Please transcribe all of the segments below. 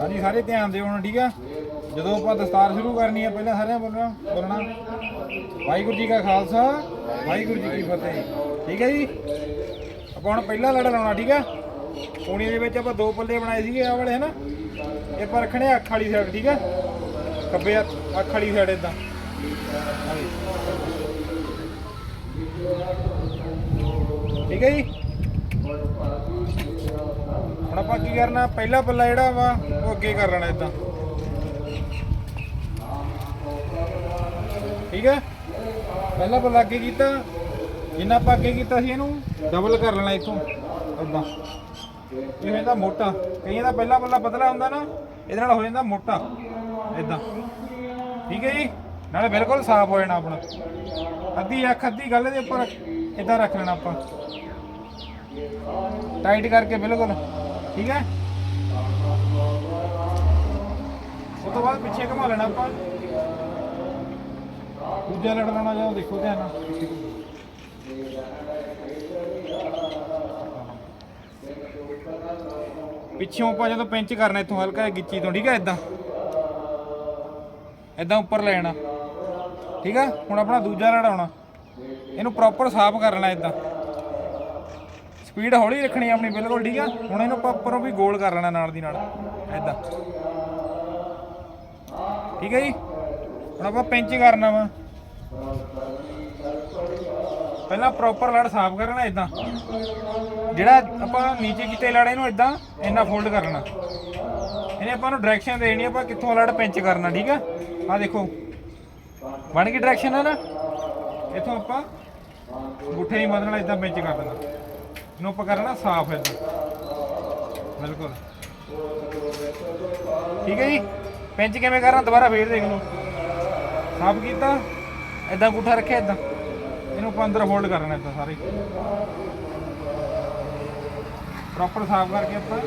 ਹਾਂਜੀ, ਸਾਰੇ ਧਿਆਨ ਦਿਓ ਹੁਣ, ਠੀਕ ਆ? ਜਦੋਂ ਆਪਾਂ ਦਸਤਾਰ ਸ਼ੁਰੂ ਕਰਨੀ ਆ, ਪਹਿਲਾਂ ਸਾਰਿਆਂ ਬੋਲਣਾ ਬੋਲਣਾ। ਵਾਹਿਗੁਰੂ ਜੀ ਕਾ ਖਾਲਸਾ, ਵਾਹਿਗੁਰੂ ਜੀ ਕੀ ਫਤਿਹ। ਠੀਕ ਹੈ ਜੀ? ਆਪਾਂ ਹੁਣ ਪਹਿਲਾ ਲੜਾ ਲਾਉਣਾ, ਠੀਕ ਆ? ਪੂਣੀ ਦੇ ਵਿੱਚ ਆਪਾਂ ਦੋ ਪੱਲੇ ਬਣਾਏ ਸੀਗੇ, ਆਹ ਵਾਲੇ, ਹਨਾ? ਇਹ ਆਪਾਂ ਰੱਖਣੇ ਆ ਅੱਖ ਵਾਲੀ ਸਾਈਡ ਠੀਕ ਆ? ਖੱਬੇ ਅੱਖ ਵਾਲੀ ਸਾਈਡ ਇਦਾਂ ਠੀਕ ਹੈ ਜੀ? ਹੁਣ ਆਪਾਂ ਕੀ ਕਰਨਾ? ਪਹਿਲਾ ਪੱਲਾ ਜਿਹੜਾ ਵਾ, ਉਹ ਅੱਗੇ ਕਰ ਲੈਣਾ ਇਦਾਂ ਠੀਕ ਹੈ ਪਹਿਲਾ ਪੱਲਾ ਅੱਗੇ ਕੀਤਾ। ਜਿੰਨਾ ਆਪਾਂ ਅੱਗੇ ਕੀਤਾ ਸੀ ਇਹਨੂੰ ਡਬਲ ਕਰ ਲੈਣਾ ਇੱਥੋਂ ਇਦਾਂ ਇਹ ਹੋ ਮੋਟਾ। ਕਈਆਂ ਦਾ ਪਹਿਲਾ ਪੱਲਾ ਪਤਲਾ ਹੁੰਦਾ ਨਾ, ਇਹਦੇ ਨਾਲ ਹੋ ਜਾਂਦਾ ਮੋਟਾ। ਇਦਾਂ ਠੀਕ ਹੈ ਜੀ? ਨਾਲੇ ਬਿਲਕੁਲ ਸਾਫ਼ ਹੋ ਜਾਣਾ ਆਪਣਾ। ਅੱਧੀ ਅੱਖ, ਅੱਧੀ ਗੱਲ ਦੇ ਉੱਪਰ ਇਦਾਂ ਰੱਖ ਲੈਣਾ ਆਪਾਂ। ਟਾਈਟ ਕਰਕੇ ਬਿਲਕੁਲ। ਠੀਕ ਹੈ? ਉਸ ਤੋਂ ਬਾਅਦ ਪਿੱਛੇ ਘੁਮਾ ਲੈਣਾ ਆਪਾਂ। ਦੂਜਾ ਲੜ ਲੈਣਾ ਜਾਓ ਦੇਖੋ ਧਿਆਨ ਨਾਲ। ਪਿੱਛੋਂ ਆਪਾਂ ਜਦੋਂ ਪਿੰਚ ਕਰਨਾ, ਇੱਥੋਂ ਹਲਕਾ ਜਿਹਾ ਗਿੱਚੀ ਤੋਂ, ਠੀਕ ਹੈ ਇਦਾਂ ਇਦਾਂ ਉੱਪਰ ਲੈਣਾ ਠੀਕ ਆ? ਹੁਣ ਆਪਣਾ ਦੂਜਾ ਲੜ ਆਉਣਾ। ਇਹਨੂੰ ਪ੍ਰੋਪਰ ਸਾਫ਼ ਕਰ ਲੈਣਾ ਇਦਾਂ ਸਪੀਡ ਹੌਲੀ ਰੱਖਣੀ ਆਪਣੀ, ਬਿਲਕੁਲ, ਠੀਕ ਆ? ਹੁਣ ਇਹਨੂੰ ਆਪਾਂ ਵੀ ਗੋਲ ਕਰ ਲੈਣਾ ਨਾਲ ਦੀ ਨਾਲ। ਐਦਾਂ ਠੀਕ ਹੈ ਜੀ? ਹੁਣ ਆਪਾਂ ਪਿੰਚ ਕਰਨਾ ਵਾ। ਪਹਿਲਾਂ ਪ੍ਰੋਪਰ ਲੜ ਸਾਫ਼ ਕਰਨਾ ਇਦਾਂ ਜਿਹੜਾ ਆਪਾਂ ਨੀਚੇ ਕੀਤੇ ਲੜ, ਇਹਨੂੰ ਇਦਾਂ ਇੰਨਾ ਫੋਲਡ ਕਰਨਾ। ਇਹਨੇ ਆਪਾਂ ਨੂੰ ਡਾਇਰੈਕਸ਼ਨ ਦੇਣੀ ਆਪਾਂ ਕਿੱਥੋਂ ਲੜ ਪਿੰਚ ਕਰਨਾ, ਠੀਕ ਆ? ਆ ਦੇਖੋ। ਬਣ ਗਈ ਡਾਇਰੈਕਸ਼ਨ ਹੈ ਨਾ? ਇੱਥੋਂ ਆਪਾਂ ਗੁੱਠੇ ਦੀ ਮਦਦ ਨਾਲ ਇਦਾਂ ਪਿੰਚ ਕਰ ਦੇਣਾ। ਇਹਨੂੰ ਆਪਾਂ ਕਰਨਾ ਸਾਫ਼ ਇਦਾਂ ਬਿਲਕੁਲ। ਠੀਕ ਹੈ ਜੀ? ਪਿੰਚ ਕਿਵੇਂ ਕਰਨਾ ਦੁਬਾਰਾ ਫੇਰ ਦੇਖ ਲਓ। ਸਾਫ਼ ਕੀਤਾ। ਇਦਾਂ ਗੁੱਠਾ ਰੱਖਿਆ ਇਦਾਂ ਇਹਨੂੰ ਆਪਾਂ ਅੰਦਰ ਹੋਲਡ ਕਰਨਾ ਇਦਾਂ ਸਾਰੇ ਪ੍ਰੋਪਰ ਸਾਫ਼ ਕਰਕੇ ਆਪਾਂ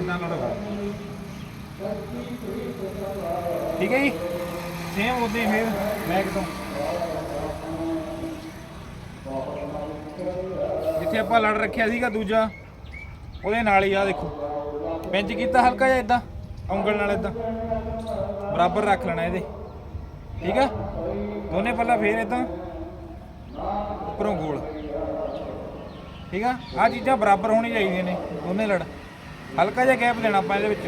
ਇਦਾਂ ਲੜਵਾ ਠੀਕ ਹੈ ਜੀ? ਸੇਮ ਉਦਾਂ ਹੀ ਫੇਰ ਬੈਕ ਤੋਂ। ਜਿੱਥੇ ਆਪਾਂ ਲੜ ਰੱਖਿਆ ਸੀਗਾ ਦੂਜਾ, ਉਹਦੇ ਨਾਲ ਹੀ ਆ ਦੇਖੋ। ਪਿੰਚ ਕੀਤਾ ਹਲਕਾ ਜਿਹਾ ਇਦਾਂ ਉਂਗਲ ਨਾਲ ਇਦਾਂ ਬਰਾਬਰ ਰੱਖ ਲੈਣਾ ਇਹਦੇ। ਠੀਕ ਆ ਦੋਨੇ ਪੱਲਾ ਫੇਰ ਇਦਾਂ ਉੱਪਰੋਂ ਗੋਲ। ਠੀਕ ਆ? ਆ ਚੀਜ਼ਾਂ ਬਰਾਬਰ ਹੋਣੀ ਚਾਹੀਦੀਆਂ ਨੇ, ਦੋਨੇ ਲੜ। ਹਲਕਾ ਜਿਹਾ ਗੈਪ ਦੇਣਾ ਆਪਾਂ ਇਹਦੇ ਵਿੱਚ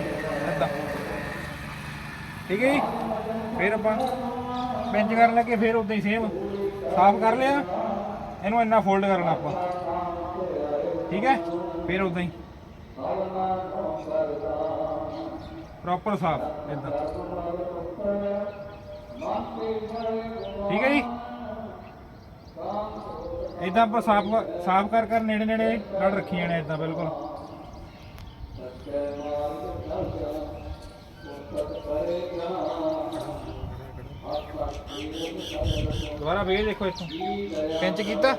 ਇਦਾਂ ਠੀਕ ਹੈ ਜੀ? ਫਿਰ ਆਪਾਂ ਪਿੰਚ ਕਰਨ ਲੱਗੇ, ਫਿਰ ਉਦਾਂ ਹੀ ਸੇਮ ਸਾਫ਼ ਕਰ ਲਿਆ। ਇਹਨੂੰ ਇੰਨਾ ਫੋਲਡ ਕਰਨਾ ਆਪਾਂ। ਠੀਕ ਹੈ? ਫਿਰ ਉਦਾਂ ਹੀ। ਪ੍ਰੋਪਰ ਸਾਫ਼ ਇਦਾਂ ਠੀਕ ਹੈ ਜੀ? ਇਦਾਂ ਆਪਾਂ ਸਾਫ਼ ਸਾਫ਼ ਕਰ ਕਰ ਨੇੜੇ ਨੇੜੇ ਲੜ ਰੱਖੀਆਂ ਨੇ ਇਦਾਂ ਬਿਲਕੁਲ। ਦੁਬਾਰਾ ਵੇਖ ਦੇਖੋ ਇੱਥੋਂ। ਪਿੰਚ ਕੀਤਾ?